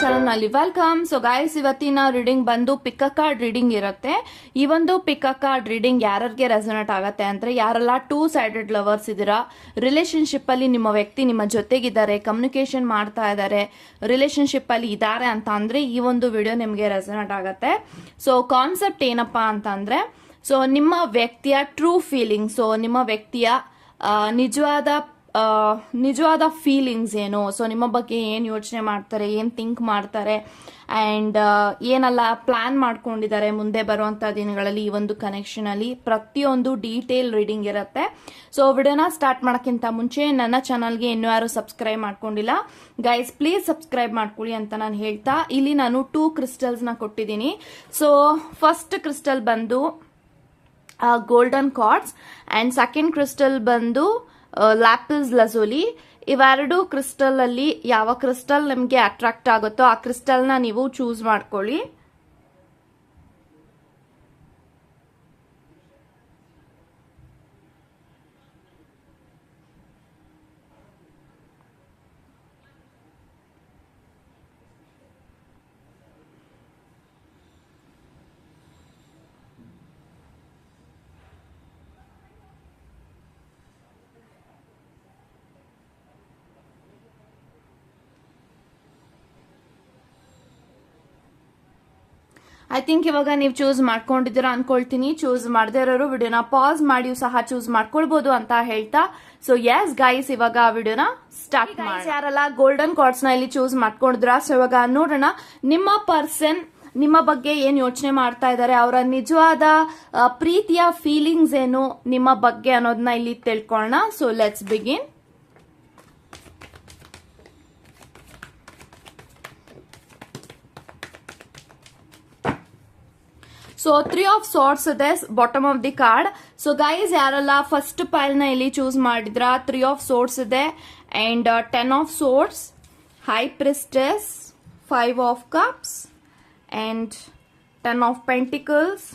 ಚಾನಲ್ನಲ್ಲಿ welcome. So guys ಇವತ್ತಿನ reading ಬಂದು ಪಿಕ್ಕ ಕಾರ್ಡ್ ರೀಡಿಂಗ್ ಇರುತ್ತೆ. ಈ ಒಂದು ಪಿಕ್ಕ ಕಾರ್ಡ್ ರೀಡಿಂಗ್ ಯಾರಿಗೆ ರೆಸೊನೇಟ್ ಆಗತ್ತೆ ಅಂದ್ರೆ ಯಾರೆಲ್ಲ ಟೂ ಸೈಡೆಡ್ ಲವರ್ಸ್ ಇದ್ದೀರಾ ರಿಲೇಶನ್ಶಿಪ್ ಅಲ್ಲಿ ನಿಮ್ಮ ವ್ಯಕ್ತಿ ನಿಮ್ಮ ಜೊತೆಗಿದ್ದಾರೆ ಕಮ್ಯುನಿಕೇಶನ್ ಮಾಡ್ತಾ ಇದ್ದಾರೆ ರಿಲೇಶನ್ಶಿಪ್ ಅಲ್ಲಿ ಇದ್ದಾರೆ ಅಂತ ಅಂದ್ರೆ ಈ ಒಂದು ವಿಡಿಯೋ ನಿಮಗೆ ರೆಸೊನೇಟ್ ಆಗತ್ತೆ. ಸೊ ಕಾನ್ಸೆಪ್ಟ್ ಏನಪ್ಪಾ ಅಂತ ಅಂದ್ರೆ ಸೊ ನಿಮ್ಮ ವ್ಯಕ್ತಿಯ ಟ್ರೂ ಫೀಲಿಂಗ್ ಸೊ ನಿಮ್ಮ ವ್ಯಕ್ತಿಯ ನಿಜವಾದ ನಿಜವಾದ ಫೀಲಿಂಗ್ಸ್ ಏನು? ಸೊ ನಿಮ್ಮ ಬಗ್ಗೆ ಏನು ಯೋಚನೆ ಮಾಡ್ತಾರೆ, ಏನು ಥಿಂಕ್ ಮಾಡ್ತಾರೆ? ಆ್ಯಂಡ್ ಏನೆಲ್ಲ ಪ್ಲ್ಯಾನ್ ಮಾಡ್ಕೊಂಡಿದ್ದಾರೆ ಮುಂದೆ ಬರುವಂಥ ದಿನಗಳಲ್ಲಿ ಈ ಒಂದು ಕನೆಕ್ಷನಲ್ಲಿ ಪ್ರತಿಯೊಂದು ಡೀಟೇಲ್ ರೀಡಿಂಗ್ ಇರುತ್ತೆ. ಸೊ ವಿಡಿಯೋನ ಸ್ಟಾರ್ಟ್ ಮಾಡೋಕ್ಕಿಂತ ಮುಂಚೆ ನನ್ನ ಚಾನಲ್ಗೆ ಇನ್ನೂ ಯಾರು ಸಬ್ಸ್ಕ್ರೈಬ್ ಮಾಡ್ಕೊಂಡಿಲ್ಲ. ಗೈಸ್ ಪ್ಲೀಸ್ ಸಬ್ಸ್ಕ್ರೈಬ್ ಮಾಡ್ಕೊಳ್ಳಿ ಅಂತ ನಾನು ಹೇಳ್ತಾ, ಇಲ್ಲಿ ನಾನು ಟೂ ಕ್ರಿಸ್ಟಲ್ಸ್ನ ಕೊಟ್ಟಿದ್ದೀನಿ. ಸೊ ಫಸ್ಟ್ ಕ್ರಿಸ್ಟಲ್ ಬಂದು golden cards and second crystal ಬಂದು ಲ್ಯಾಪಿಸ್ ಲಜೋಲಿ ಇವೆರಡು ಕ್ರಿಸ್ಟಲ್ ಅಲ್ಲಿ ಯಾವ ಕ್ರಿಸ್ಟಲ್ ನಿಮಗೆ ಅಟ್ರಾಕ್ಟ್ ಆಗುತ್ತೋ ಆ ಕ್ರಿಸ್ಟಲ್ನ ನೀವು ಚೂಸ್ ಮಾಡ್ಕೊಳ್ಳಿ. ಐ ಥಿಂಕ್ ಇವಾಗ ನೀವು ಚೂಸ್ ಮಾಡ್ಕೊಂಡಿದ್ದೀರಾ ಅನ್ಕೊಳ್ತೀನಿ. ಚೂಸ್ ಮಾಡದೇ ಇರೋರು ವಿಡಿಯೋನ ಪಾಸ್ ಮಾಡಿ ಸಹ ಚೂಸ್ ಮಾಡ್ಕೊಳ್ಬಹುದು ಅಂತ ಹೇಳ್ತಾ. ಸೊ ಎಸ್ ಗೈಸ್ ಇವಾಗ ವಿಡಿಯೋನ ಸ್ಟಾರ್ಟ್ ಮಾಡಿ. ಯಾರಲ್ಲ ಗೋಲ್ಡನ್ ಕಾರ್ಡ್ಸ್ನ ಇಲ್ಲಿ ಚೂಸ್ ಮಾಡ್ಕೊಂಡಿದ್ರ ಸೊ ಇವಾಗ ನೋಡೋಣ ನಿಮ್ಮ ಪರ್ಸನ್ ನಿಮ್ಮ ಬಗ್ಗೆ ಏನ್ ಯೋಚನೆ ಮಾಡ್ತಾ ಇದ್ದಾರೆ? ಅವರ ನಿಜವಾದ ಪ್ರೀತಿಯ ಫೀಲಿಂಗ್ಸ್ ಏನು ನಿಮ್ಮ ಬಗ್ಗೆ ಅನ್ನೋದನ್ನ ಇಲ್ಲಿ ತಿಳ್ಕೊಳ್ಳೋಣ. So let's begin so three of swords ಇದೆ bottom of the card so guys ಯಾರೆಲ್ಲ ಫಸ್ಟ್ ಪೈಲ್ನ ಇಲ್ಲಿ ಚೂಸ್ ಮಾಡಿದ್ರ ತ್ರೀ ಆಫ್ ಸೋರ್ಟ್ಸ್ ಇದೆ. And ten of swords high priestess five of cups and ten of pentacles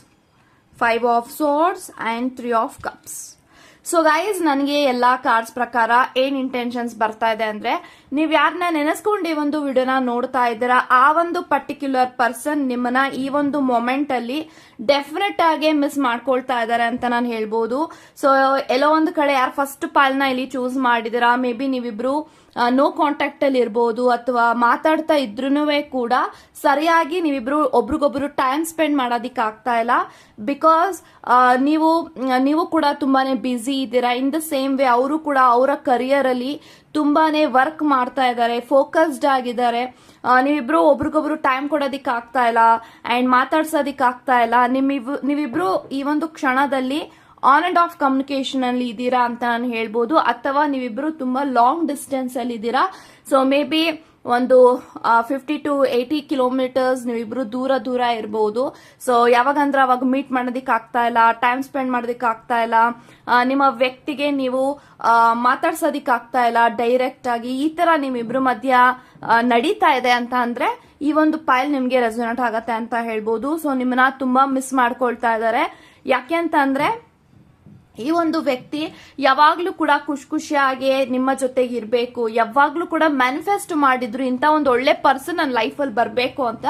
five of swords and three of cups so guys ನನಗೆ ಎಲ್ಲಾ cards ಪ್ರಕಾರ ಏನ್ intentions ಬರ್ತಾ ಇದೆ ಅಂದ್ರೆ, ನೀವ್ ಯಾರನ್ನ ನೆನೆಸ್ಕೊಂಡು ಈ ಒಂದು ವಿಡಿಯೋನ ನೋಡ್ತಾ ಇದ್ದೀರಾ, ಆ ಒಂದು ಪರ್ಟಿಕ್ಯುಲರ್ ಪರ್ಸನ್ ನಿಮ್ಮನ್ನ ಈ ಒಂದು ಮೊಮೆಂಟ್ ಅಲ್ಲಿ ಡೆಫಿನೆಟ್ ಆಗಿ ಮಿಸ್ ಮಾಡ್ಕೊಳ್ತಾ ಇದ್ದಾರೆ ಅಂತ ನಾನು ಹೇಳ್ಬೋದು. ಸೊ ಎಲ್ಲೋ ಒಂದು ಕಡೆ ಯಾರು ಫಸ್ಟ್ ಪಾಲ್ನ ಇಲ್ಲಿ ಚೂಸ್ ಮಾಡಿದಿರಾ ಮೇ ಬಿ ನೀವಿಬ್ರು ನೋ ಕಾಂಟ್ಯಾಕ್ಟ್ ಅಲ್ಲಿ ಇರ್ಬೋದು ಅಥವಾ ಮಾತಾಡ್ತಾ ಇದ್ರೂ ಕೂಡ ಸರಿಯಾಗಿ ನೀವಿಬ್ರು ಒಬ್ರಿಗೊಬ್ರು ಟೈಮ್ ಸ್ಪೆಂಡ್ ಮಾಡೋದಿಕ್ ಆಗ್ತಾ ಇಲ್ಲ ಬಿಕಾಸ್ ನೀವು ನೀವು ಕೂಡ ತುಂಬಾನೇ ಬ್ಯುಸಿ ಇದ್ದೀರಾ. ಇನ್ ದ ಸೇಮ್ ವೇ ಅವರು ಕೂಡ ಅವರ ಕರಿಯರ್ ಅಲ್ಲಿ ತುಂಬಾನೇ ವರ್ಕ್ ಮಾಡ್ತಾ ಇದ್ದಾರೆ ಫೋಕಸ್ಡ್ ಆಗಿದ್ದಾರೆ. ನೀವಿಬ್ರು ಒಬ್ರಿಗೊಬ್ರು ಟೈಮ್ ಕೊಡೋದಿಕ್ಕೆ ಆಗ್ತಾ ಇಲ್ಲ ಅಂಡ್ ಮಾತಾಡ್ಸೋದಿಕ್ ಆಗ್ತಾ ಇಲ್ಲ. ನಿಮ್ಮಿಬ್ ನೀವಿಬ್ರು ಈ ಒಂದು ಕ್ಷಣದಲ್ಲಿ ಆನ್ ಅಂಡ್ ಆಫ್ ಕಮ್ಯುನಿಕೇಶನ್ ಅಲ್ಲಿ ಇದ್ದೀರಾ ಅಂತ ನಾನು ಹೇಳ್ಬೋದು, ಅಥವಾ ನೀವಿಬ್ರು ತುಂಬಾ ಲಾಂಗ್ ಡಿಸ್ಟೆನ್ಸ್ ಅಲ್ಲಿ ಇದ್ದೀರಾ? ಸೊ ಮೇ ಬಿ ಒಂದು ಫಿಫ್ಟಿ ಟು ಏಯ್ಟಿ ಕಿಲೋಮೀಟರ್ಸ್ ನೀವಿಬ್ರು ದೂರ ದೂರ ಇರಬಹುದು ಸೊ ಯಾವಾಗಂದ್ರೆ ಅವಾಗ ಮೀಟ್ ಮಾಡೋದಿಕ್ ಆಗ್ತಾ ಇಲ್ಲ ಟೈಮ್ ಸ್ಪೆಂಡ್ ಮಾಡೋದಕ್ಕೆ ಆಗ್ತಾ ಇಲ್ಲ ನಿಮ್ಮ ವ್ಯಕ್ತಿಗೆ ನೀವು ಮಾತಾಡ್ಸೋದಿಕ್ ಆಗ್ತಾ ಇಲ್ಲ ಡೈರೆಕ್ಟ್ ಆಗಿ ಈ ತರ ನಿಮ್ಮಿಬ್ರು ಮಧ್ಯ ನಡೀತಾ ಇದೆ ಅಂತ ಅಂದ್ರೆ ಈ ಒಂದು ಪೈಲ್ ನಿಮ್ಗೆ ರೆಸೊನೇಟ್ ಆಗತ್ತೆ ಅಂತ ಹೇಳ್ಬೋದು. ಸೊ ನಿಮ್ಮನ್ನ ತುಂಬಾ ಮಿಸ್ ಮಾಡ್ಕೊಳ್ತಾ ಇದ್ದಾರೆ ಯಾಕೆ ಅಂತ ಅಂದ್ರೆ ಈ ಒಂದು ವ್ಯಕ್ತಿ ಯಾವಾಗ್ಲೂ ಕೂಡ ಖುಷಿ ಖುಷಿಯಾಗಿ ನಿಮ್ಮ ಜೊತೆಗೆ ಇರಬೇಕು, ಯಾವಾಗ್ಲೂ ಕೂಡ ಮ್ಯಾನಿಫೆಸ್ಟ್ ಮಾಡಿದ್ರು ಇಂಥ ಒಂದು ಒಳ್ಳೆ ಪರ್ಸನ್ ನನ್ನ ಲೈಫಲ್ಲಿ ಬರಬೇಕು ಅಂತ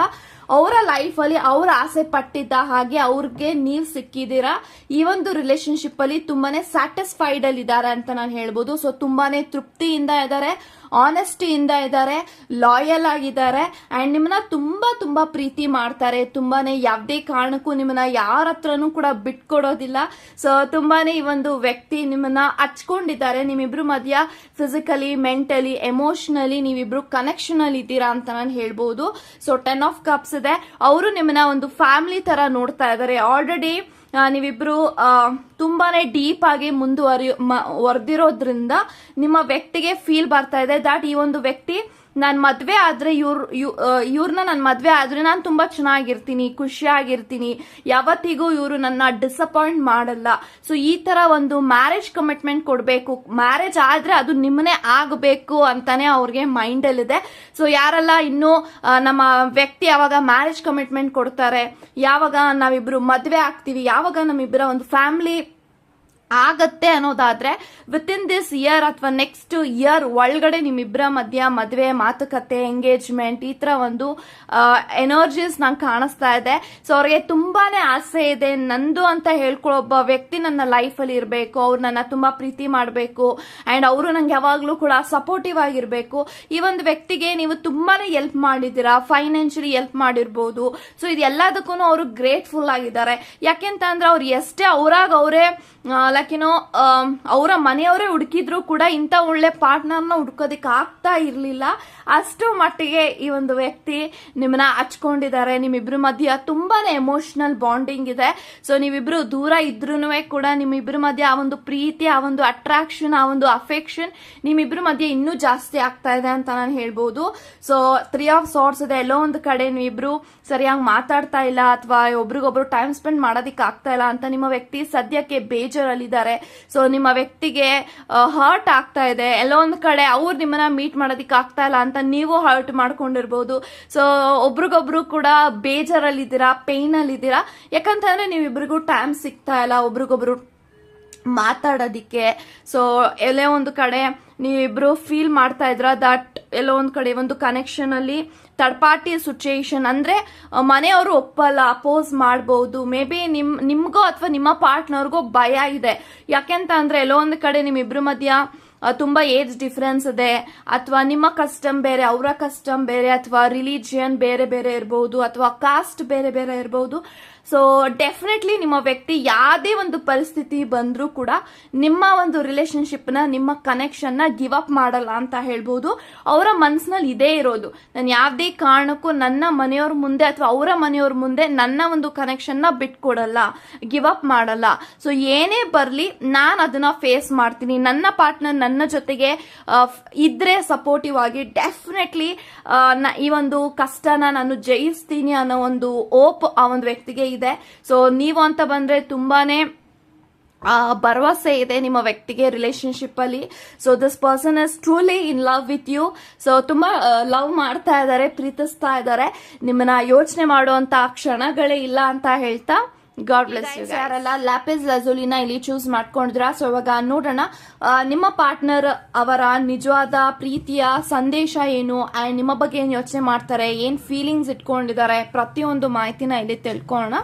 ಅವರ ಲೈಫಲ್ಲಿ ಅವ್ರ ಆಸೆ ಪಟ್ಟಿದ್ದ ಹಾಗೆ ಅವ್ರಿಗೆ ನೀವು ಸಿಕ್ಕಿದ್ದೀರಾ? ಈ ಒಂದು ರಿಲೇಶನ್ಶಿಪ್ ಅಲ್ಲಿ ತುಂಬಾನೇ ಸ್ಯಾಟಿಸ್ಫೈಡ್ ಅಲ್ಲಿ ಇದ್ದಾರೆ ಅಂತ ನಾನು ಹೇಳ್ಬೋದು. ಸೊ ತುಂಬಾನೇ ತೃಪ್ತಿಯಿಂದ ಇದ್ದಾರೆ ಆನೆಸ್ಟಿಯಿಂದ ಇದ್ದಾರೆ ಲಾಯಲ್ ಆಗಿದ್ದಾರೆ. ಅಂಡ್ ನಿಮ್ಮನ್ನ ತುಂಬಾ ತುಂಬಾ ಪ್ರೀತಿ ಮಾಡ್ತಾರೆ. ತುಂಬಾನೇ ಯಾವುದೇ ಕಾರಣಕ್ಕೂ ನಿಮ್ಮನ್ನ ಯಾರ ಹತ್ರನೂ ಕೂಡ ಬಿಟ್ಕೊಡೋದಿಲ್ಲ. ಸೊ ತುಂಬಾನೇ ಈ ಒಂದು ವ್ಯಕ್ತಿ ನಿಮ್ಮನ್ನ ಹಚ್ಕೊಂಡಿದ್ದಾರೆ. ನಿಮ್ಮಿಬ್ರು ಮಧ್ಯ ಫಿಸಿಕಲಿ ಮೆಂಟಲಿ ಎಮೋಷನಲಿ ನೀವಿಬ್ರು ಕನೆಕ್ಷನ್ ಅಲ್ಲಿ ಇದ್ದೀರಾ ಅಂತ ನಾನು ಹೇಳ್ಬೋದು. ಸೊ ಟೆನ್ ಆಫ್ ಕಪ್ಸ್ ಇದೆ ಅವರು ನಿಮ್ಮನ್ನ ಒಂದು ಫ್ಯಾಮಿಲಿ ತರ ನೋಡ್ತಾ ಇದ್ದಾರೆ ಆಲ್ರೆಡಿ ನೀವಿಬ್ರು ತುಂಬಾನೇ ಡೀಪ್ ಆಗಿ ಮುಂದುವರಿ ವರ್ದಿರೋದ್ರಿಂದ ನಿಮ್ಮ ವ್ಯಕ್ತಿಗೆ ಫೀಲ್ ಬರ್ತಾ ಇದೆ. ದಟ್ ಈ ಒಂದು ವ್ಯಕ್ತಿ ನಾನ್ ಮದುವೆ ಆದರೆ ಇವ್ರು ಇವ್ರನ್ನ ನಾನು ಮದುವೆ ಆದರೆ ನಾನು ತುಂಬ ಚೆನ್ನಾಗಿರ್ತೀನಿ, ಖುಷಿಯಾಗಿರ್ತೀನಿ. ಯಾವತ್ತಿಗೂ ಇವರು ನನ್ನ ಡಿಸಪಾಯಿಂಟ್ ಮಾಡಲ್ಲ. ಸೊ ಈ ಥರ ಒಂದು ಮ್ಯಾರೇಜ್ ಕಮಿಟ್ಮೆಂಟ್ ಕೊಡಬೇಕು. ಮ್ಯಾರೇಜ್ ಆದರೆ ಅದು ನಿಮ್ಮನೇ ಆಗಬೇಕು ಅಂತಾನೆ ಅವ್ರಿಗೆ ಮೈಂಡಲ್ಲಿದೆ ಸೊ ಯಾರೆಲ್ಲ ಇನ್ನೂ ನಮ್ಮ ವ್ಯಕ್ತಿ ಯಾವಾಗ ಮ್ಯಾರೇಜ್ ಕಮಿಟ್ಮೆಂಟ್ ಕೊಡ್ತಾರೆ, ಯಾವಾಗ ನಾವಿಬ್ರು ಮದುವೆ ಆಗ್ತೀವಿ, ಯಾವಾಗ ನಮ್ಮಿಬ್ಬರ ಒಂದು ಫ್ಯಾಮಿಲಿ ಆಗತ್ತೆ ಅನ್ನೋದಾದ್ರೆ ವಿತ್ ಇನ್ ದಿಸ್ ಇಯರ್ ಅಥವಾ ನೆಕ್ಸ್ಟ್ ಇಯರ್ ಒಳಗಡೆ ನಿಮ್ಮಿಬ್ಬರ ಮಧ್ಯ ಮದುವೆ, ಮಾತುಕತೆ ಎಂಗೇಜ್ಮೆಂಟ್ ಈ ತರ ಒಂದು ಎನರ್ಜೀಸ್ ನಂಗೆ ಕಾಣಿಸ್ತಾ ಇದೆ. ಸೊ ಅವ್ರಿಗೆ ತುಂಬಾನೇ ಆಸೆ ಇದೆ. ನಂದು ಅಂತ ಹೇಳ್ಕೊಳ್ಳೋ ಒಬ್ಬ ವ್ಯಕ್ತಿ ನನ್ನ ಲೈಫಲ್ಲಿ ಇರಬೇಕು. ಅವ್ರು ನನ್ನ ತುಂಬಾ ಪ್ರೀತಿ ಮಾಡಬೇಕು. ಅಂಡ್ ಅವರು ನಂಗೆ ಯಾವಾಗಲೂ ಕೂಡ ಸಪೋರ್ಟಿವ್ ಆಗಿರಬೇಕು. ಈ ಒಂದು ವ್ಯಕ್ತಿಗೆ ನೀವು ತುಂಬಾನೇ ಎಲ್ಪ್ ಮಾಡಿದ್ದೀರಾ. ಫೈನಾನ್ಷಿಯಲಿ ಹೆಲ್ಪ್ ಮಾಡಿರ್ಬೋದು. ಸೊ ಇದೆಲ್ಲದಕ್ಕೂ ಅವರು ಗ್ರೇಟ್ಫುಲ್ ಆಗಿದ್ದಾರೆ. ಯಾಕೆಂತ ಅಂದ್ರೆ ಅವ್ರು ಎಷ್ಟೇ ಅವರಾಗ ಅವರೇ ಲೈಕ್ ಏನೋ ಅವರ ಮನೆಯವರೇ ಹುಡುಕಿದ್ರು ಕೂಡ ಇಂಥ ಒಳ್ಳೆ ಪಾರ್ಟ್ನರ್ನ ಹುಡ್ಕೋದಕ್ಕೆ ಆಗ್ತಾ ಇರಲಿಲ್ಲ. ಅಷ್ಟು ಮಟ್ಟಿಗೆ ಈ ಒಂದು ವ್ಯಕ್ತಿ ನಿಮ್ಮನ್ನ ಹಚ್ಕೊಂಡಿದ್ದಾರೆ. ನಿಮ್ಮಿಬ್ರ ಮಧ್ಯ ತುಂಬಾನೇ ಎಮೋಷನಲ್ ಬಾಂಡಿಂಗ್ ಇದೆ. ಸೊ ನೀವಿಬ್ರು ದೂರ ಇದ್ರೂ ಕೂಡ ನಿಮ್ಮಿಬ್ರ ಮಧ್ಯ ಆ ಒಂದು ಪ್ರೀತಿ, ಆ ಒಂದು ಅಟ್ರಾಕ್ಷನ್ ಆ ಒಂದು ಅಫೆಕ್ಷನ್ ನಿಮ್ಮಿಬ್ರ ಮಧ್ಯೆ ಇನ್ನೂ ಜಾಸ್ತಿ ಆಗ್ತಾ ಇದೆ ಅಂತ ನಾನು ಹೇಳ್ಬೋದು. ಸೊ ತ್ರೀ ಆಫ್ ಸಾರ್ಟ್ಸ್ ಇದೆ. ಎಲ್ಲೋ ಒಂದು ಕಡೆ ನೀವಿಬ್ರು ಸರಿಯಾಗಿ ಮಾತಾಡ್ತಾ ಇಲ್ಲ ಅಥವಾ ಒಬ್ರಿಗೊಬ್ರು ಟೈಮ್ ಸ್ಪೆಂಡ್ ಮಾಡೋದಿಕ್ಕೆ ಆಗ್ತಾ ಇಲ್ಲ ಅಂತ ನಿಮ್ಮ ವ್ಯಕ್ತಿ ಸದ್ಯಕ್ಕೆ ಬೇಜಾರಲ್ಲಿದ್ದಾರೆ ಸೊ ನಿಮ್ಮ ವ್ಯಕ್ತಿಗೆ ಹರ್ಟ್ ಆಗ್ತಾ ಇದೆ. ಎಲ್ಲೋ ಒಂದು ಕಡೆ ಅವ್ರು ನಿಮ್ಮನ್ನ ಮೀಟ್ ಮಾಡೋದಿಕ್ಕೆ ಆಗ್ತಾ ಇಲ್ಲ ಅಂತ ನೀವು ಹರ್ಟ್ ಮಾಡ್ಕೊಂಡಿರ್ಬೋದು. ಸೊ ಒಬ್ರಿಗೊಬ್ರು ಕೂಡ ಬೇಜಾರಲ್ಲಿದ್ದೀರಾ ಪೇನ್ ಯಾಕಂತಂದರೆ ಯಾಕಂತಂದ್ರೆ ನೀವಿಬ್ರಿಗೂ ಟೈಮ್ ಸಿಗ್ತಾ ಇಲ್ಲ, ಒಬ್ರಿಗೊಬ್ರು ಮಾತಾಡೋದಿಕ್ಕೆ. ಸೊ ಎಲ್ಲೇ ಒಂದು ಕಡೆ ನೀವಿಬ್ರು ಫೀಲ್ ಮಾಡ್ತಾ ಇದ್ರ ದಟ್ ಎಲ್ಲೋ ಒಂದು ಕಡೆ ಒಂದು ಕನೆಕ್ಷನ್ ಅಲ್ಲಿ ಥರ್ಡ್ ಪಾರ್ಟಿ ಸಿಚುಯೇಷನ್ ಅಂದ್ರೆ ಮನೆಯವರು ಒಪ್ಪಲ್ಲ ಅಪೋಸ್ ಮಾಡಬಹುದು ಮೇ ಬಿ ನಿಮ್, ನಿಮ್ಗೋ ಅಥವಾ ನಿಮ್ಮ ಪಾರ್ಟ್ನರ್ಗೋ ಭಯ ಇದೆ. ಯಾಕೆಂತ ಅಂದ್ರೆ ಎಲ್ಲೋ ಒಂದು ಕಡೆ ನಿಮ್ಮಿಬ್ರ ಮಧ್ಯ ತುಂಬಾ ಏಜ್ ಡಿಫ್ರೆನ್ಸ್ ಇದೆ. ಅಥವಾ ನಿಮ್ಮ ಕಸ್ಟಮ್ ಬೇರೆ, ಅವರ ಕಸ್ಟಮ್ ಬೇರೆ, ಅಥವಾ ರಿಲಿಜಿಯನ್ ಬೇರೆ ಬೇರೆ ಇರಬಹುದು ಅಥವಾ ಕಾಸ್ಟ್ ಬೇರೆ ಬೇರೆ ಇರಬಹುದು ಸೊ ಡೆಫಿನೆಟ್ಲಿ ನಿಮ್ಮ ವ್ಯಕ್ತಿ ಯಾವುದೇ ಒಂದು ಪರಿಸ್ಥಿತಿ ಬಂದರೂ ಕೂಡ ನಿಮ್ಮ ಒಂದು ರಿಲೇಶನ್ಶಿಪ್ನ ನಿಮ್ಮ ಕನೆಕ್ಷನ್ನ ಗಿವ್ ಅಪ್ ಮಾಡಲ್ಲ ಅಂತ ಹೇಳ್ಬೋದು. ಅವರ ಮನಸ್ಸಿನಲ್ಲಿ ಇದೇ ಇರೋದು. ನಾನು ಯಾವುದೇ ಕಾರಣಕ್ಕೂ ನನ್ನ ಮನೆಯವ್ರ ಮುಂದೆ ಅಥವಾ ಅವರ ಮನೆಯವ್ರ ಮುಂದೆ ನನ್ನ ಒಂದು ಕನೆಕ್ಷನ್ನ ಬಿಟ್ಕೊಡಲ್ಲ ಗಿವ್ ಅಪ್ ಮಾಡಲ್ಲ. ಸೊ ಏನೇ ಬರಲಿ ನಾನು ಅದನ್ನ ಫೇಸ್ ಮಾಡ್ತೀನಿ. ನನ್ನ ಪಾರ್ಟ್ನರ್ ನನ್ನ ಜೊತೆಗೆ ಇದ್ರೆ ಸಪೋರ್ಟಿವ್ ಆಗಿ ಡೆಫಿನೆಟ್ಲಿ ಈ ಒಂದು ಕಷ್ಟನ ನಾನು ಜಯಿಸ್ತೀನಿ ಅನ್ನೋ ಒಂದು ಓಪ್ ಆ ಒಂದು ವ್ಯಕ್ತಿಗೆ ಇದೆ. ಸೊ ನೀವು ಅಂತ ಬಂದ್ರೆ ತುಂಬಾನೇ ಆ, ಭರವಸೆ ಇದೆ ನಿಮ್ಮ ವ್ಯಕ್ತಿಗೆ ರಿಲೇಶನ್ಶಿಪ್ ಅಲ್ಲಿ. So this person is truly in love with you so ತುಂಬಾ ಲವ್ ಮಾಡ್ತಾ ಇದ್ದಾರೆ ಪ್ರೀತಿಸ್ತಾ ಇದ್ದಾರೆ. ನಿಮ್ಮನ್ನ ಯೋಚನೆ ಮಾಡುವಂತ ಕ್ಷಣಗಳೇ ಇಲ್ಲ ಅಂತ ಹೇಳ್ತಾ ಗಾಡ್ ಬ್ಲೆಸ್ ಯು ಯಾರೆಲ್ಲ ಲ್ಯಾಪಿಸ್ ಲಜೋಲಿನ ಇಲ್ಲಿ ಚೂಸ್ ಮಾಡ್ಕೊಂಡ್ರ ಸೊ ಇವಾಗ ನೋಡೋಣ. ನಿಮ್ಮ ಪಾರ್ಟ್ನರ್ ಅವರ ನಿಜವಾದ ಪ್ರೀತಿಯ ಸಂದೇಶ ಏನು? ಅಂಡ್ ನಿಮ್ಮ ಬಗ್ಗೆ ಏನ್ ಯೋಚನೆ ಮಾಡ್ತಾರೆ? ಏನ್ ಫೀಲಿಂಗ್ಸ್ ಇಟ್ಕೊಂಡಿದ್ದಾರೆ? ಪ್ರತಿಯೊಂದು ಮಾಹಿತಿನ ಇಲ್ಲಿ ತಿಳ್ಕೊಳ್ಳೋಣ.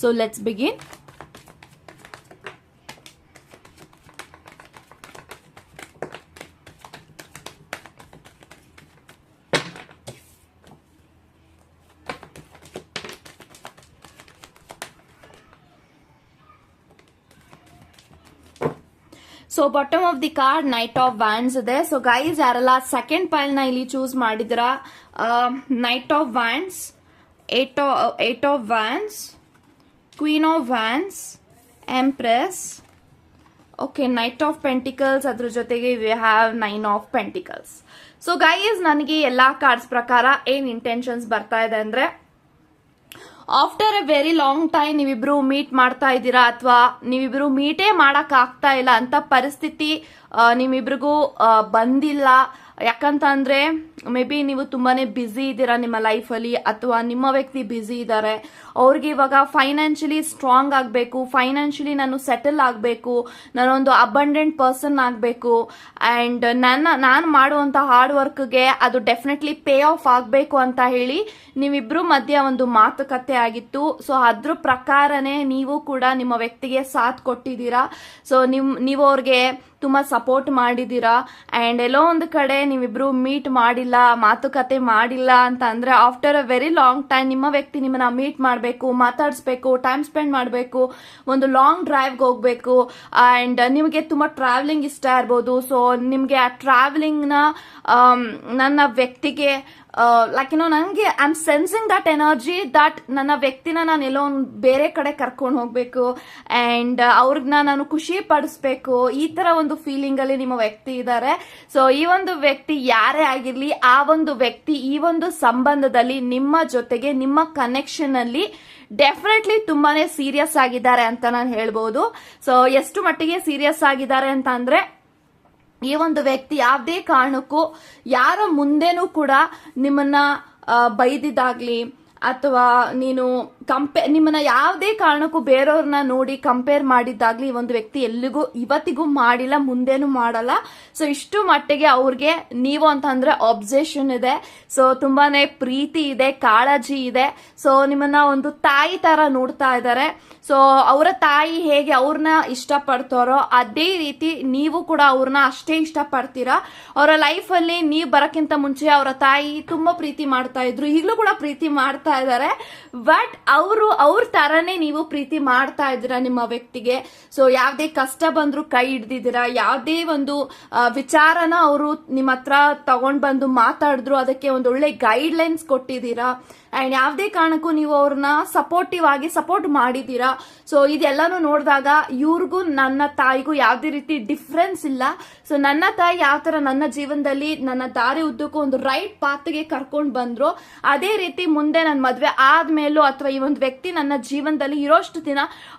So let's begin so bottom of the card knight of wands ಇದೆ. ಸೊ ಗೈಸ್ ಯಾರೆಲ್ಲ ಸೆಕೆಂಡ್ ಪೈಲ್ನ ಇಲ್ಲಿ ಚೂಸ್ ಮಾಡಿದ್ರ knight of wands eight eight of wands queen of wands empress okay knight of pentacles ಅದ್ರ ಜೊತೆಗೆ we have nine of pentacles so guys ನನಗೆ ಎಲ್ಲಾ cards ಪ್ರಕಾರ ಏನ್ ಇಂಟೆನ್ಷನ್ಸ್ ಬರ್ತಾ ಇದೆ ಅಂದ್ರೆ after a very long time ನೀವಿಬ್ರು ಮೀಟ್ ಮಾಡ್ತಾ ಇದ್ದೀರಾ ಅಥವಾ ನೀವಿಬ್ರು ಮೀಟೇ ಮಾಡಕ್ ಆಗ್ತಾ ಇಲ್ಲ ಅಂತ ಪರಿಸ್ಥಿತಿ ನಿಮ್ಮಿಬ್ರಿಗೂ ಬಂದಿಲ್ಲ. ಯಾಕಂತ ಅಂದ್ರೆ ಮೇ ಬಿ ನೀವು ತುಂಬಾನೇ ಬ್ಯುಸಿ ಇದ್ದೀರಾ ನಿಮ್ಮ ಲೈಫಲ್ಲಿ ಅಥವಾ ನಿಮ್ಮ ವ್ಯಕ್ತಿ ಬ್ಯುಸಿ ಇದ್ದಾರೆ. ಅವ್ರಿಗೆ ಇವಾಗ ಫೈನಾನ್ಷಿಯಲಿ ಸ್ಟ್ರಾಂಗ್ ಆಗಬೇಕು ಫೈನಾನ್ಷಿಯಲಿ ನಾನು ಸೆಟಲ್ ಆಗಬೇಕು, ನಾನೊಂದು ಅಬಂಡೆಂಟ್ ಪರ್ಸನ್ ಆಗಬೇಕು. ಆ್ಯಂಡ್ ನನ್ನ, ನಾನು ಮಾಡುವಂಥ ಹಾರ್ಡ್ ವರ್ಕ್ಗೆ ಅದು ಡೆಫಿನೆಟ್ಲಿ ಪೇ ಆಫ್ ಆಗಬೇಕು ಅಂತ ಹೇಳಿ ನೀವಿಬ್ರು ಮಧ್ಯ ಒಂದು ಮಾತುಕತೆ ಆಗಿತ್ತು. ಸೊ ಅದ್ರ ಪ್ರಕಾರನೇ ನೀವು ಕೂಡ ನಿಮ್ಮ ವ್ಯಕ್ತಿಗೆ ಸಾಥ್ ಕೊಟ್ಟಿದ್ದೀರಾ. ಸೊ ನಿಮ್, ನೀವು ಅವ್ರಿಗೆ ತುಂಬ ಸಪೋರ್ಟ್ ಮಾಡಿದ್ದೀರಾ. ಆ್ಯಂಡ್ ಎಲ್ಲೋ ಒಂದು ಕಡೆ ನೀವಿಬ್ರು ಮೀಟ್ ಮಾಡಿಲ್ಲ ಮಾತುಕತೆ ಮಾಡಿಲ್ಲ ಅಂತ ಅಂದ್ರೆ after a very long time ನಿಮ್ಮ ವ್ಯಕ್ತಿ ನಿಮ್ಮನ್ನ ಮೀಟ್ ಮಾಡಬೇಕು, ಮಾತಾಡಿಸ್ಬೇಕು ಟೈಮ್ ಸ್ಪೆಂಡ್ ಮಾಡಬೇಕು, ಒಂದು ಲಾಂಗ್ ಡ್ರೈವ್ಗೆ ಹೋಗ್ಬೇಕು. ಅಂಡ್ ನಿಮಗೆ ತುಂಬಾ ಟ್ರಾವೆಲಿಂಗ್ ಇಷ್ಟ ಇರ್ಬೋದು. ಸೊ ನಿಮಗೆ ಆ ಟ್ರಾವೆಲಿಂಗ್ನ ನನ್ನ ವ್ಯಕ್ತಿಗೆ ಲೈಕ್ ಏನೋ ನನಗೆ I am sensing that energy that ನನ್ನ ವ್ಯಕ್ತಿನ ನಾನು ಎಲ್ಲೋ ಒಂದು ಬೇರೆ ಕಡೆ ಕರ್ಕೊಂಡು ಹೋಗ್ಬೇಕು. ಅಂಡ್ ಅವ್ರನ್ನ ನಾನು ಖುಷಿ ಪಡಿಸ್ಬೇಕು. ಈ ತರ ಒಂದು ಫೀಲಿಂಗ್ ಅಲ್ಲಿ ನಿಮ್ಮ ವ್ಯಕ್ತಿ ಇದ್ದಾರೆ ಸೊ ಈ ಒಂದು ವ್ಯಕ್ತಿ ಯಾರೇ ಆಗಿರ್ಲಿ, ಆ ಒಂದು ವ್ಯಕ್ತಿ, ಈ ಒಂದು ಸಂಬಂಧದಲ್ಲಿ ನಿಮ್ಮ ಜೊತೆಗೆ, ನಿಮ್ಮ ಕನೆಕ್ಷನ್ ಅಲ್ಲಿ ಡೆಫಿನೆಟ್ಲಿ ತುಂಬಾನೇ ಸೀರಿಯಸ್ ಆಗಿದ್ದಾರೆ ಅಂತ ನಾನು ಹೇಳ್ಬೋದು. ಸೊ ಎಷ್ಟು ಮಟ್ಟಿಗೆ ಸೀರಿಯಸ್ ಆಗಿದ್ದಾರೆ ಅಂತ ಅಂದ್ರೆ ಈ ಒಂದು ವ್ಯಕ್ತಿ ಯಾವುದೇ ಕಾರಣಕ್ಕೂ ಯಾರ ಮುಂದೆನೂ ಕೂಡ ನಿಮ್ಮನ್ನ ಬೈದಿದ್ದಾಗ್ಲಿ ಅಥವಾ ನೀನು ಕಂಪೇ ನಿಮ್ಮನ್ನ ಯಾವುದೇ ಕಾರಣಕ್ಕೂ ಬೇರೆಯವ್ರನ್ನ ನೋಡಿ ಕಂಪೇರ್ ಮಾಡಿದ್ದಾಗ್ಲಿ ಈ ಒಂದು ವ್ಯಕ್ತಿ ಎಲ್ಲಿಗೂ ಇವತ್ತಿಗೂ ಮಾಡಿಲ್ಲ, ಮುಂದೇನು ಮಾಡಲ್ಲ. ಸೊ ಇಷ್ಟು ಮಟ್ಟಿಗೆ ಅವ್ರಿಗೆ ನೀವು ಅಂತಂದ್ರೆ ಅಬ್ಸೆಷನ್ ಇದೆ. ಸೊ ತುಂಬಾನೇ ಪ್ರೀತಿ ಇದೆ, ಕಾಳಜಿ ಇದೆ. ಸೊ ನಿಮ್ಮನ್ನ ಒಂದು ತಾಯಿ ತರ ನೋಡ್ತಾ ಇದ್ದಾರೆ. ಸೊ ಅವರ ತಾಯಿ ಹೇಗೆ ಅವ್ರನ್ನ ಇಷ್ಟಪಡ್ತಾರೋ ಅದೇ ರೀತಿ ನೀವು ಕೂಡ ಅವ್ರನ್ನ ಅಷ್ಟೇ ಇಷ್ಟಪಡ್ತೀರಾ. ಅವರ ಲೈಫಲ್ಲಿ ನೀವು ಬರಕ್ಕಿಂತ ಮುಂಚೆ ಅವರ ತಾಯಿ ತುಂಬಾ ಪ್ರೀತಿ ಮಾಡ್ತಾ ಇದ್ರು. ಈಗಲೂ ಕೂಡ ಪ್ರೀತಿ ಮಾಡ್ತಾ ಇದ್ದಾರೆ. ಬಟ್ ಅವರು, ಅವ್ರ ತರನೇ ನೀವು ಪ್ರೀತಿ ಮಾಡ್ತಾ ಇದ್ದೀರಾ ನಿಮ್ಮ ವ್ಯಕ್ತಿಗೆ? ಸೊ ಯಾವುದೇ ಕಷ್ಟ ಬಂದ್ರು ಕೈ ಹಿಡ್ದಿದ್ದೀರಾ? ಯಾವುದೇ ಒಂದು ವಿಚಾರನ ಅವರು ನಿಮ್ಮ ಹತ್ರ ತಗೊಂಡ್ ಬಂದು ಮಾತಾಡಿದ್ರು, ಅದಕ್ಕೆ ಒಂದು ಒಳ್ಳೆ ಗೈಡ್ ಲೈನ್ಸ್ ಕೊಟ್ಟಿದ್ದೀರಾ? ಅಂಡ್ ಯಾವುದೇ ಕಾರಣಕ್ಕೂ ನೀವು ಅವ್ರನ್ನ ಸಪೋರ್ಟಿವ್ ಆಗಿ ಸಪೋರ್ಟ್ ಮಾಡಿದ್ದೀರಾ? ಸೊ ಇದೆಲ್ಲಾನು ನೋಡಿದಾಗ ಇವ್ರಿಗೂ ನನ್ನ ತಾಯಿಗೂ ಯಾವುದೇ ರೀತಿ ಡಿಫ್ರೆನ್ಸ್ ಇಲ್ಲ. ಸೊ ನನ್ನ ತಾಯಿ ಯಾವ ತರ ನನ್ನ ಜೀವನದಲ್ಲಿ ನನ್ನ ದಾರಿ ಉದ್ದಕ್ಕೂ ಒಂದು ರೈಟ್ ಪಾತ್ಗೆ ಕರ್ಕೊಂಡು ಬಂದರು, ಅದೇ ರೀತಿ ಮುಂದೆ ನನ್ನ ಮದ್ವೆ ಆದ್ಮೇಲೂ ಅಥವಾ ಈ ಒಂದು ವ್ಯಕ್ತಿ ನನ್ನ ಜೀವನದಲ್ಲಿ ಇರೋಷ್ಟು ದಿನ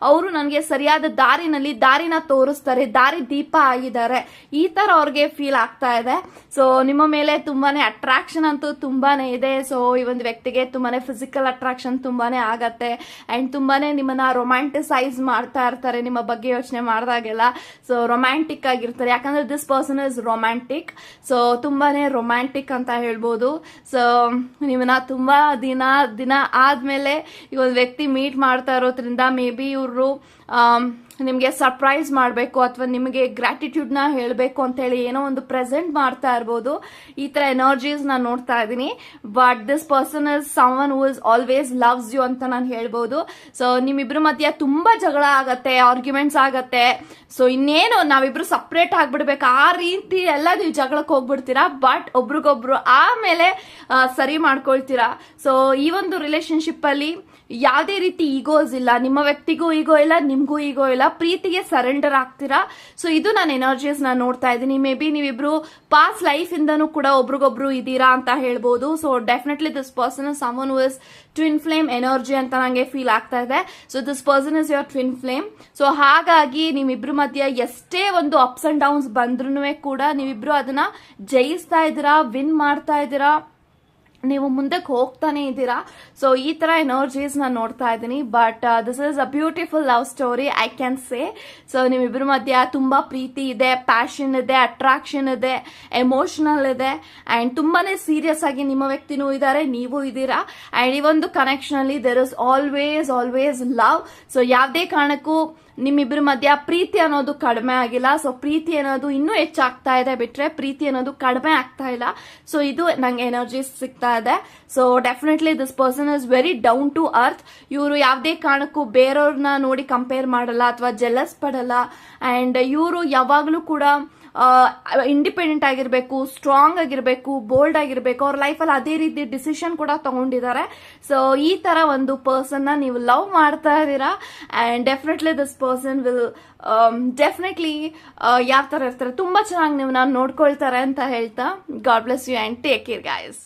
ಅವರು ನನಗೆ ಸರಿಯಾದ ದಾರಿನಲ್ಲಿ ದಾರಿನ ತೋರಿಸ್ತಾರೆ, ದಾರಿ ದೀಪ ಆಗಿದ್ದಾರೆ. ಈ ತರ ಅವ್ರಿಗೆ ಫೀಲ್ ಆಗ್ತಾ ಇದೆ. ಸೊ ನಿಮ್ಮ ಮೇಲೆ ತುಂಬಾನೇ ಅಟ್ರಾಕ್ಷನ್ ಅಂತೂ ತುಂಬಾನೇ ಇದೆ. ಸೊ ಈ ಒಂದು ವ್ಯಕ್ತಿಗೆ ತುಂಬಾನೇ ಫಿಸಿಕಲ್ ಅಟ್ರಾಕ್ಷನ್ ತುಂಬಾನೇ ಆಗತ್ತೆ. ಅಂಡ್ ತುಂಬಾನೇ ನಿಮ್ಮನ್ನ ರೊಮ್ಯಾಂಟಿಸೈಸ್ ಮಾಡ್ತಾ ಇರ್ತಾರೆ, ನಿಮ್ಮ ಬಗ್ಗೆ ಯೋಚನೆ ಮಾಡಿದಾಗೆಲ್ಲ. ಸೊ ರೊಮ್ಯಾಂಟಿಕ್ ಆಗಿರ್ತಾರೆ. ಯಾಕಂದ್ರೆ this person is romantic so ತುಂಬಾನೇ ರೊಮ್ಯಾಂಟಿಕ್ ಅಂತ ಹೇಳ್ಬೋದು. ಸೊ ನಿಮ್ಮನ್ನ ತುಂಬಾ ದಿನ ದಿನ ಆದ್ಮೇಲೆ ಈ ಒಂದು ವ್ಯಕ್ತಿ ಮೀಟ್ ಮಾಡ್ತಾ ಇರೋದ್ರಿಂದ ಮೇ ಬಿ ಇವರು ನಿಮಗೆ ಸರ್ಪ್ರೈಸ್ ಮಾಡಬೇಕು ಅಥವಾ ನಿಮಗೆ ಗ್ರಾಟಿಟ್ಯೂಡ್ನ ಹೇಳಬೇಕು ಅಂತ ಹೇಳಿ ಏನೋ ಒಂದು ಪ್ರೆಸೆಂಟ್ ಮಾಡ್ತಾ ಇರ್ಬೋದು. ಈ ತರ ಎನರ್ಜೀಸ್ ನಾನು ನೋಡ್ತಾ ಇದ್ದೀನಿ. But this person is someone who is always loves you ಅಂತ ನಾನು ಹೇಳ್ಬೋದು. ಸೊ ನಿಮ್ಮಿಬ್ರ ಮಧ್ಯೆ ತುಂಬಾ ಜಗಳ ಆಗತ್ತೆ ಆರ್ಗ್ಯುಮೆಂಟ್ಸ್ ಆಗತ್ತೆ. ಸೊ ಇನ್ನೇನು ನಾವಿಬ್ರು ಸಪ್ರೇಟ್ ಆಗ್ಬಿಡ್ಬೇಕು. ಆ ರೀತಿ ಎಲ್ಲ ನೀವು ಜಗಳಕ್ಕೆ ಹೋಗ್ಬಿಡ್ತೀರಾ ಬಟ್ ಒಬ್ರಿಗೊಬ್ರು ಆಮೇಲೆ ಸರಿ ಮಾಡ್ಕೊಳ್ತೀರಾ. ಸೊ ಈ ಒಂದು ರಿಲೇಶನ್ಶಿಪ್ ಅಲ್ಲಿ ಯಾವುದೇ ರೀತಿ ಈಗೋಸ್ ಇಲ್ಲ, ನಿಮ್ಮ ವ್ಯಕ್ತಿಗೂ ಈಗೋ ಇಲ್ಲ, ನಿಮಗೂ ಈಗೋ ಇಲ್ಲ, ಪ್ರೀತಿಗೆ ಸರೆಂಡರ್ ಆಗ್ತೀರಾ? ಸೊ ಇದು ನಾನು ಎನರ್ಜೀಸ್ ನಾನು ನೋಡ್ತಾ ಇದ್ದೀನಿ. ಮೇ ಬಿ ನೀವಿಬ್ರು ಪಾಸ್ ಲೈಫ್ ಇಂದನು ಕೂಡ ಒಬ್ರಿಗೊಬ್ರು ಇದ್ದೀರಾ ಅಂತ ಹೇಳ್ಬೋದು. So definitely this person someone is twin flame energy ಅಂತ ನನಗೆ ಫೀಲ್ ಆಗ್ತಾ ಇದೆ. So this person is your twin flame so ಹಾಗಾಗಿ ನಿಮ್ಮಿಬ್ರ ಮಧ್ಯೆ ಎಷ್ಟೇ ಒಂದು ಅಪ್ಸ್ ಅಂಡ್ ಡೌನ್ಸ್ ಬಂದ್ರೂ ಕೂಡ ನೀವಿಬ್ರು ಅದನ್ನ ಜಯಿಸ್ತಾ ಇದ್ದೀರಾ ವಿನ್ ಮಾಡ್ತಾ ಇದ್ದೀರಾ ನೀವು ಮುಂದಕ್ಕೆ ಹೋಗ್ತಾನೆ ಇದ್ದೀರಾ? ಸೊ ಈ ತರ ಎನರ್ಜೀಸ್ ನಾನು ನೋಡ್ತಾ ಇದ್ದೀನಿ. But this is a beautiful love story I can say so ನಿಮ್ಮಿಬ್ಬರ ಮಧ್ಯ ತುಂಬಾ ಪ್ರೀತಿ ಇದೆ ಪ್ಯಾಷನ್ ಇದೆ ಅಟ್ರಾಕ್ಷನ್ ಇದೆ ಎಮೋಷನಲ್ ಇದೆ. ಅಂಡ್ ತುಂಬಾನೇ ಸೀರಿಯಸ್ ಆಗಿ ನಿಮ್ಮ ವ್ಯಕ್ತಿನೂ ಇದ್ದಾರೆ, ನೀವು ಇದ್ದೀರಾ. ಅಂಡ್ ಈ ಒಂದು ಕನೆಕ್ಷನ್ ಅಲ್ಲಿ there is always always love so ಯಾವುದೇ ಕಾರಣಕ್ಕೂ ನಿಮ್ಮಿಬ್ಬರ ಮಧ್ಯ ಪ್ರೀತಿ ಅನ್ನೋದು ಕಡಿಮೆ ಆಗಿಲ್ಲ. ಸೊ ಪ್ರೀತಿ ಅನ್ನೋದು ಇನ್ನೂ ಹೆಚ್ಚಾಗ್ತಾ ಇದೆ ಬಿಟ್ರೆ ಪ್ರೀತಿ ಅನ್ನೋದು ಕಡಿಮೆ ಆಗ್ತಾ ಇಲ್ಲ. ಸೊ ಇದು ನಂಗೆ ಎನರ್ಜಿ ಸಿಗ್ತಾ ಇದೆ. So definitely this person is very down to earth ಇವರು ಯಾವುದೇ ಕಾರಣಕ್ಕೂ ಬೇರೆಯವ್ರನ್ನ ನೋಡಿ ಕಂಪೇರ್ ಮಾಡಲ್ಲ ಅಥವಾ ಜೆಲಸ್ ಪಡಲ್ಲ. ಅಂಡ್ ಇವರು ಯಾವಾಗಲೂ ಕೂಡ ಇಂಡಿಪೆಂಡೆಂಟ್ ಆಗಿರಬೇಕು ಸ್ಟ್ರಾಂಗ್ ಆಗಿರಬೇಕು ಬೋಲ್ಡ್ ಆಗಿರಬೇಕು, ಅವ್ರ ಲೈಫಲ್ಲಿ ಅದೇ ರೀತಿ ಡಿಸಿಷನ್ ಕೂಡ ತಗೊಂಡಿದ್ದಾರೆ. ಸೊ ಈ ತರ ಒಂದು ಪರ್ಸನ್ನ ನೀವು ಲವ್ ಮಾಡ್ತಾ ಇದ್ದೀರಾ? And definitely this person will definitely ಯಾವ ತರ ಇರ್ತಾರೆ? ತುಂಬಾ ಚೆನ್ನಾಗಿ ನೀವು ನಾನು ನೋಡ್ಕೊಳ್ತಾರೆ ಅಂತ ಹೇಳ್ತಾ. God bless you and take care guys